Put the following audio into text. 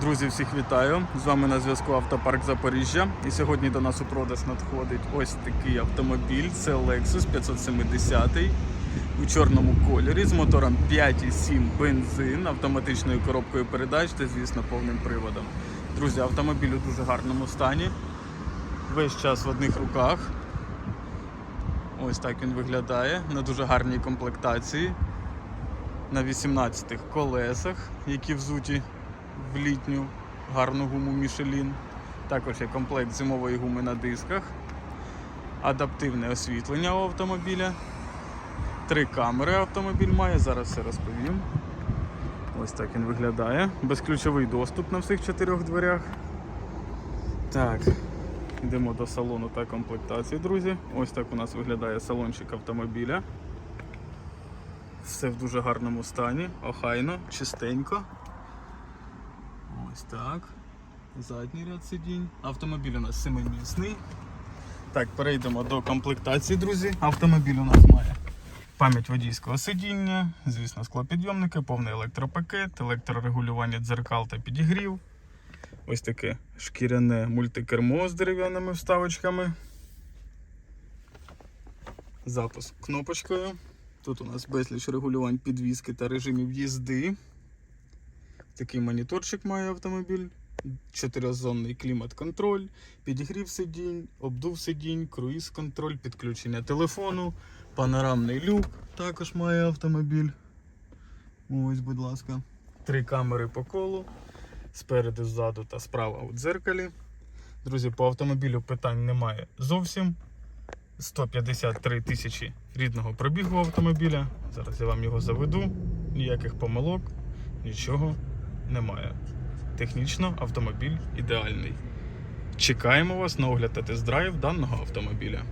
Друзі, всіх вітаю! З вами на зв'язку Автопарк Запоріжжя. І сьогодні до нас у продаж надходить ось такий автомобіль. Це Lexus 570 у чорному кольорі з мотором 5,7 бензин, автоматичною коробкою передач та, звісно, повним приводом. Друзі, автомобіль у дуже гарному стані. Весь час в одних руках. Ось так він виглядає на дуже гарній комплектації. На 18 колесах, які взуті в літню гарну гуму Michelin. Також є комплект зимової гуми на дисках, адаптивне освітлення у автомобіля. Три камери автомобіль має, зараз все розповім. Ось так він виглядає. Безключовий доступ на всіх чотирьох дверях. Так, йдемо до салону та комплектації, друзі. Ось так у нас виглядає салончик автомобіля. Все в дуже гарному стані, охайно, чистенько. Ось так. Задній ряд сидінь. Автомобіль у нас семимісний. Так, перейдемо до комплектації, друзі. Автомобіль у нас має пам'ять водійського сидіння, звісно, склопідйомники, повний електропакет, електрорегулювання дзеркал та підігрів. Ось таке шкіряне мультикермо з дерев'яними вставочками. Запуск кнопочкою. Тут у нас безліч регулювань підвіски та режимів їзди. Такий моніторчик має автомобіль. Чотиризонний клімат-контроль, підігрів сидінь, обдув сидінь, круїз-контроль, підключення телефону, панорамний люк також має автомобіль. Ось, будь ласка. Три камери по колу. Спереду, ззаду та справа у дзеркалі. Друзі, по автомобілю питань немає зовсім. 153 тисячі рідного пробігу автомобіля. Зараз я вам його заведу. Ніяких помилок, нічого немає. Технічно автомобіль ідеальний. Чекаємо вас на огляд та тест-драйв даного автомобіля.